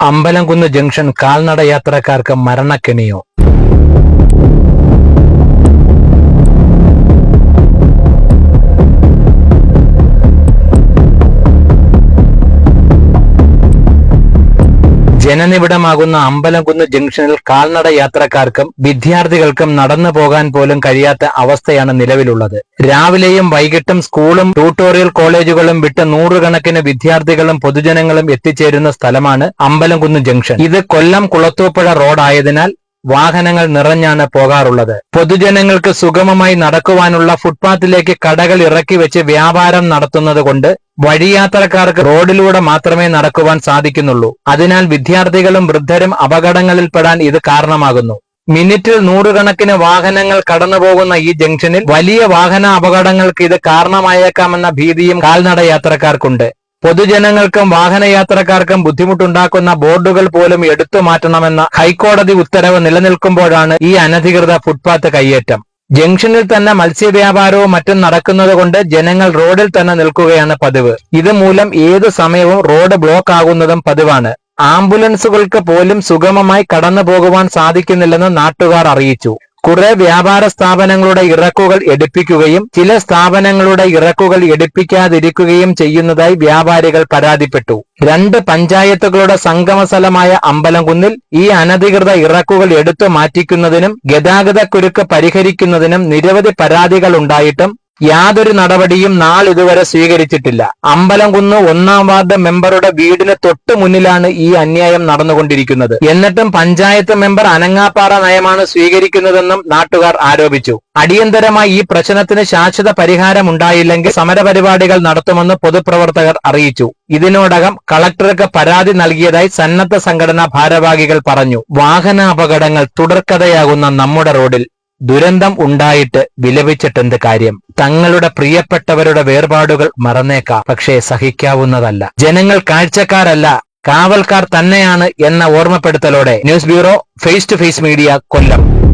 Ambalamkunnu junction കാൽനട യാത്രക്കാർക്ക് മരണക്കെണിയോ ജനനിബിഡമാകുന്ന അമ്പലംകുന്ന് ജംഗ്ഷനിൽ കാൽനട യാത്രക്കാർക്കും വിദ്യാർത്ഥികൾക്കും നടന്നു പോകാൻ പോലും കഴിയാത്ത അവസ്ഥയാണ് നിലവിലുള്ളത്. രാവിലെയും വൈകിട്ടും സ്കൂളും ട്യൂട്ടോറിയൽ കോളേജുകളും വിട്ട് നൂറുകണക്കിന് വിദ്യാർത്ഥികളും പൊതുജനങ്ങളും എത്തിച്ചേരുന്ന സ്ഥലമാണ് അമ്പലംകുന്ന് ജംഗ്ഷൻ. ഇത് കൊല്ലം കുളത്തൂപ്പുഴ റോഡായതിനാൽ വാഹനങ്ങൾ നിറഞ്ഞാണ് പോകാറുള്ളത്. പൊതുജനങ്ങൾക്ക് സുഗമമായി നടക്കുവാനുള്ള ഫുട്പാത്തിലേക്ക് കടകൾ ഇറക്കി വെച്ച് വ്യാപാരം നടത്തുന്നത് കൊണ്ട് വഴിയാത്രക്കാർക്ക് റോഡിലൂടെ മാത്രമേ നടക്കുവാൻ സാധിക്കുന്നുള്ളൂ. അതിനാൽ വിദ്യാർത്ഥികളും വൃദ്ധരും അപകടങ്ങളിൽ അപകടങ്ങളിൽപ്പെടാൻ ഇത് കാരണമാകുന്നു. മിനിറ്റിൽ നൂറുകണക്കിന് വാഹനങ്ങൾ കടന്നുപോകുന്ന ഈ ജംഗ്ഷനിൽ വലിയ വാഹന അപകടങ്ങൾക്ക് ഇത് കാരണമായേക്കാമെന്ന ഭീതിയും കാൽനട യാത്രക്കാർക്കുണ്ട് പൊതുജനങ്ങൾക്കും വാഹനയാത്രക്കാർക്കും ബുദ്ധിമുട്ടുണ്ടാക്കുന്ന ബോർഡുകൾ പോലും എടുത്തു മാറ്റണമെന്ന ഹൈക്കോടതി ഉത്തരവ് നിലനിൽക്കുമ്പോഴാണ് ഈ അനധികൃത ഫുട്പാത്ത് കയ്യേറ്റം. ജംഗ്ഷനിൽ തന്നെ മത്സ്യവ്യാപാരവും മറ്റും നടക്കുന്നതുകൊണ്ട് ജനങ്ങൾ റോഡിൽ തന്നെ നിൽക്കുകയാണ് പതിവ്. ഇതുമൂലം ഏതു സമയവും റോഡ് ബ്ലോക്ക് ആകുന്നതും പതിവാണ്. ആംബുലൻസുകൾക്ക് പോലും സുഗമമായി കടന്നു പോകുവാൻ സാധിക്കുന്നില്ലെന്ന് നാട്ടുകാർ അറിയിച്ചു. കുറെ വ്യാപാര സ്ഥാപനങ്ങളുടെ ഇറക്കുകൾ എടുപ്പിക്കുകയും ചില സ്ഥാപനങ്ങളുടെ ഇറക്കുകൾ എടുപ്പിക്കാതിരിക്കുകയും ചെയ്യുന്നതായി വ്യാപാരികൾ പരാതിപ്പെട്ടു. രണ്ട് പഞ്ചായത്തുകളുടെ സംഗമ സ്ഥലമായ അമ്പലംകുന്നിൽ ഈ അനധികൃത ഇറക്കുകൾ എടുത്തു മാറ്റിക്കുന്നതിനും ഗതാഗതക്കുരുക്ക് പരിഹരിക്കുന്നതിനും നിരവധി പരാതികൾ ഉണ്ടായിട്ടും യാതൊരു നടപടിയും നാളിതുവരെ സ്വീകരിച്ചിട്ടില്ല. അമ്പലംകുന്ന് ഒന്നാം വാർഡ് മെമ്പറുടെ വീടിന് തൊട്ടു മുന്നിലാണ് ഈ അന്യായം നടന്നുകൊണ്ടിരിക്കുന്നത്. എന്നിട്ടും പഞ്ചായത്ത് മെമ്പർ അനങ്ങാപ്പാറ നയമാണ് സ്വീകരിക്കുന്നതെന്നും നാട്ടുകാർ ആരോപിച്ചു. അടിയന്തരമായി ഈ പ്രശ്നത്തിന് ശാശ്വത പരിഹാരം ഉണ്ടായില്ലെങ്കിൽ സമരപരിപാടികൾ നടത്തുമെന്ന് പൊതുപ്രവർത്തകർ അറിയിച്ചു. ഇതിനോടകം കളക്ടർക്ക് പരാതി നൽകിയതായി സന്നദ്ധ സംഘടനാ ഭാരവാഹികൾ പറഞ്ഞു. വാഹന അപകടങ്ങൾ തുടർക്കഥയാകുന്ന നമ്മുടെ റോഡിൽ. ദുരന്തം ഉണ്ടായിട്ട് വിലപിച്ചിട്ടെന്ത് കാര്യം? തങ്ങളുടെ പ്രിയപ്പെട്ടവരുടെ വേർപാടുകൾ മറന്നേക്കാം. പക്ഷേ സഹിക്കാവുന്നതല്ല. ജനങ്ങൾ കാഴ്ചക്കാരല്ല. കാവൽക്കാർ തന്നെയാണ് എന്ന ഓർമ്മപ്പെടുത്തലോടെ. News bureau face to face media Kollam.